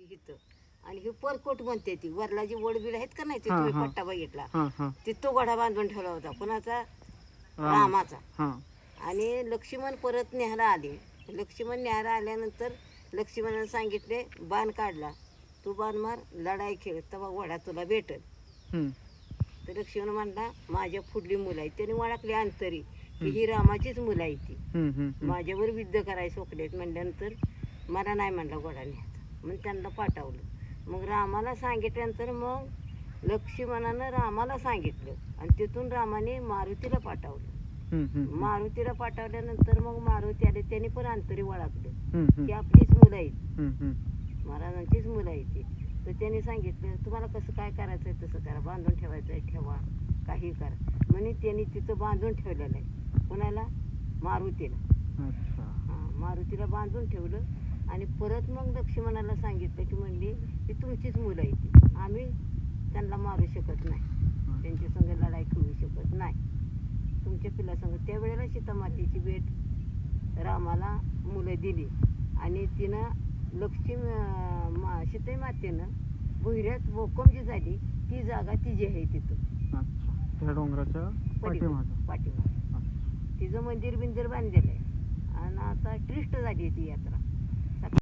इथं. आणि हे परकोट म्हणते ती. वरला जी वडबीड आहेत का नाही ते तुम्ही. पट्टा बघितला? ते तो गोडा बांधून ठेवला होता. कोणाचा राम रामाचा. आणि लक्ष्मण परत न्यायला आले. लक्ष्मण न्यायला आल्यानंतर लक्ष्मणाने सांगितले बाण काढला. तू बाण मार लढाई खेळ. तेव्हा वडा तुला भेटल. तर लक्ष्मण म्हणला माझ्या पुढली मुलं आहेत. त्याने ओळखली अंतरी. की ही रामाचीच मुलं आहे ती. माझ्यावर युद्ध करायला सोकलेत म्हणल्यानंतर मला नाही म्हणला घोडा मग त्यांना पाठवलं. मग रामाला सांगितल्यानंतर मग लक्ष्मणानं रामाला सांगितलं. आणि तिथून रामाने मारुतीला पाठवलं. मारुतीला पाठवल्यानंतर मग मारुती आले. त्याने पण अंतरी ओळखलं की आपलीच मुलं आहेत. महाराजांचीच मुलं आहेत ती. तर त्यांनी सांगितलं तुम्हाला कसं काय करायचं आहे तसं करा. बांधून ठेवायचं आहे ठेवा. काही करा. म्हणे त्यांनी तिथं बांधून ठेवलेलं आहे. कुणाला? मारुतीला. मारुतीला बांधून ठेवलं. आणि परत मग लक्ष्मणाला सांगितलं की म्हणली की तुमचीच मुलं आहे ती आम्ही त्यांना मारू शकत नाही. त्यांच्या संग लढाई खेळू शकत नाही. तुमच्या पिल्लासंग त्यावेळेला सीतामातेची भेट रामाला मुलं दिली. आणि तिनं लक्ष्मी मा सीताई मातेनं भुईऱ्यात बोकम जी झाली. ती जागा तिची आहे तिथं. त्या डोंगराच्या पाठीमाग. तिचं मंदिर बिंदिर बांधलेलं आहे. आणि आता ट्रिस्ट झाली ती यात्रा.